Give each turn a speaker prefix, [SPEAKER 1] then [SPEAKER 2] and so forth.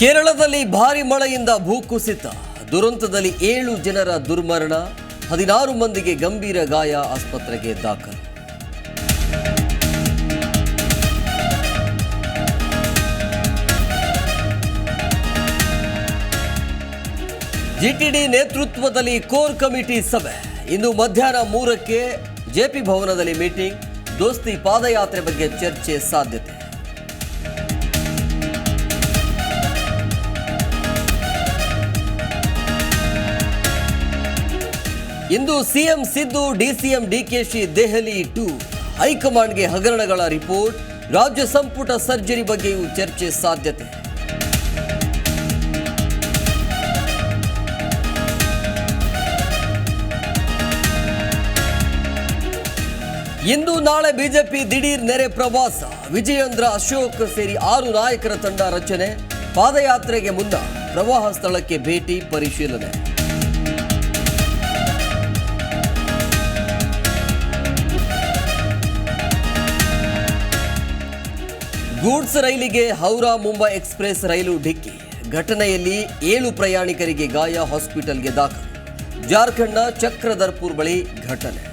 [SPEAKER 1] ಕೇರಳದಲ್ಲಿ ಭಾರಿ ಮಳೆಯಿಂದ ಭೂಕುಸಿತ ದುರಂತದಲ್ಲಿ ಏಳು ಜನರ ದುರ್ಮರಣ, ಹದಿನಾರು ಮಂದಿಗೆ ಗಂಭೀರ ಗಾಯ ಆಸ್ಪತ್ರೆಗೆ ದಾಖಲು. ಜಿಟಿಡಿ ನೇತೃತ್ವದಲ್ಲಿ ಕೋರ್ ಕಮಿಟಿ ಸಭೆ. ಇಂದು ಮಧ್ಯಾಹ್ನ ಮೂರಕ್ಕೆ ಜೆಪಿ ಭವನದಲ್ಲಿ ಮೀಟಿಂಗ್. ದೋಸ್ತಿ ಪಾದಯಾತ್ರೆ ಬಗ್ಗೆ ಚರ್ಚೆ ಸಾಧ್ಯತೆ. ಇಂದು CM Siddu, DCM DKShi, Delhi to. ಹೈಕಮಾಂಡ್ಗೆ ಹಗರಣಗಳ ರಿಪೋರ್ಟ್, ರಾಜ್ಯ ಸಂಪುಟ ಸರ್ಜರಿ ಬಗ್ಗೆಯೂ ಚರ್ಚೆ ಸಾಧ್ಯತೆ. ಇಂದು ನಾಳೆ ಬಿಜೆಪಿ ದಿಢೀರ್ ನೆರೆ ಪ್ರವಾಸ. ವಿಜಯೇಂದ್ರ, ಅಶೋಕ್ ಸೇರಿ ಆರು ನಾಯಕರ ತಂಡ ರಚನೆ, ಪಾದಯಾತ್ರೆಗೆ ಮುನ್ನ ಪ್ರವಾಹ ಸ್ಥಳಕ್ಕೆ ಭೇಟಿ, ಪರಿಶೀಲನೆ. ಗೂಡ್ಸ್ ರೈಲಿಗೆ ಹೌರಾ ಮುಂಬೈ ಎಕ್ಸ್ಪ್ರೆಸ್ ರೈಲು ಡಿಕ್ಕಿ. ಘಟನೆಯಲ್ಲಿ ಏಳು ಪ್ರಯಾಣಿಕರಿಗೆ ಗಾಯ ಹಾಸ್ಪಿಟಲ್ಗೆ ದಾಖಲು. ಜಾರ್ಖಂಡ್ನ ಚಕ್ರಧರ್ಪುರ್ ಬಳಿ ಘಟನೆ.